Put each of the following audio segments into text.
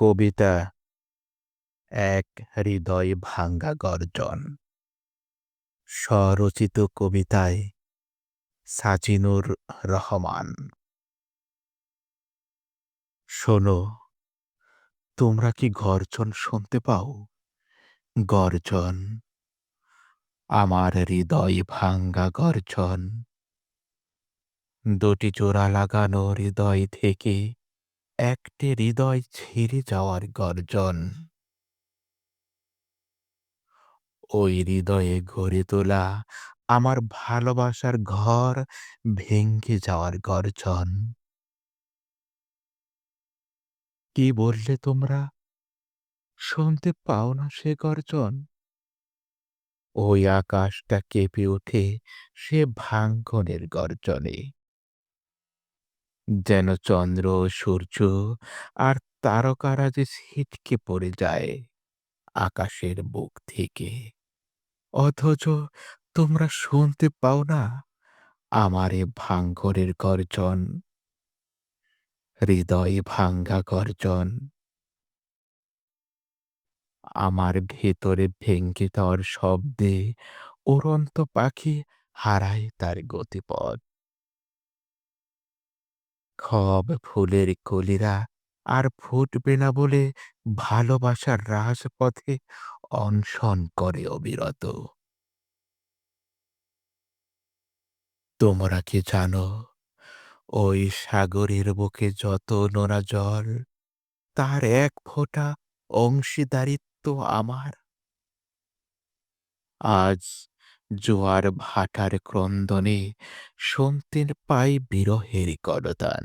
কবিতা। এক হৃদয় ভাঙ্গা গর্জন। স্বরচিত কবিতায় সাজিনুর রহমান। শোনো, তোমরা কি গর্জন শুনতে পাও? গর্জন, আমার হৃদয় ভাঙ্গা গর্জন। দুটি জোড়া লাগানো হৃদয় থেকে একটি হৃদয় ছিঁড়ে যাওয়ার গর্জন। ওই হৃদয়ে গড়ে তোলা আমার ভালোবাসার ঘর ভেঙ্গে যাওয়ার গর্জন। কি বললে তোমরা? শুনতে পাও না সে গর্জন। ওই আকাশটা কেঁপে ওঠে সে ভাঙ্গনের গর্জনে। যেন চন্দ্র, সূর্য আর তারকারা যে ছিটকে পড়ে যায় আকাশের বুক থেকে। অথচ তোমরা শুনতে পাও না আমার এ ভাঙ্গরের গর্জন। হৃদয়ে ভাঙ্গা গর্জন। আমার ভেতরে ভেঙ্গে দেওয়ার শব্দে উড়ন্ত পাখি হারায় তার গতিপথ। খব ফুলের কলিরা আর ফুটবে না বলে ভালোবাসার রাজপথে অনশন করে অবিরত। তোমরা কি জানো, ওই সাগরের বুকে যত নোনা জল, তার এক ফোঁটা অংশীদারিত্ব আমার? আজ জোয়ার ভাটার ক্রন্দনে শুনতে পাই বিরহের করদান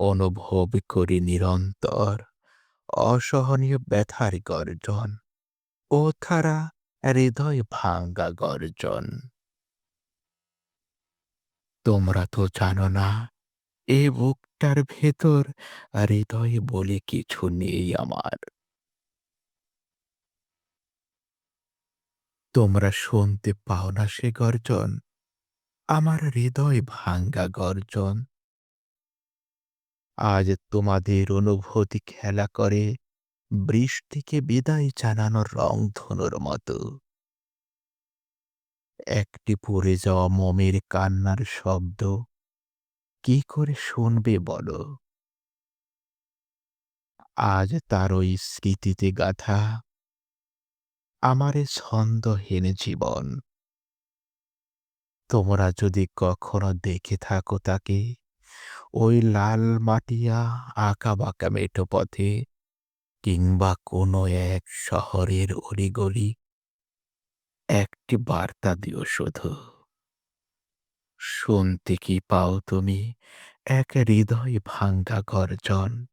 অনুভব করি নিরন্তর অসহনীয় ব্যথার গর্জন ও তারা হৃদয় ভাঙ্গা গর্জন। তোমরা তো জানো না, এ বুকটার ভেতর হৃদয় বলে কিছু নেই আমার। তোমরা শুনতে পাও না সে গর্জন, আমার হৃদয় ভাঙ্গা গর্জন। আজ তোমাদের অনুভূতি খেলা করে, বৃষ্টিকে বিদায় জানানোর রংধনুর মতো। একটি পড়ে যাওয়া মমের কান্নার শব্দ, কি করে শুনবে বলো? আজ তার ওই স্মৃতিতে গাথা আমারে ছন্দহীন জীবন। তোমরা যদি কখনো দেখে থাকো তাকে, ওই লাল মাটিয়া আঁকা বাঁকা মেঠো পথে কিংবা কোনো এক শহরের অলিগলি একটি বার্তা দিও শুধু। শুনতে কি পাও তুমি? এক হৃদয় ভাঙ্গা গর্জন।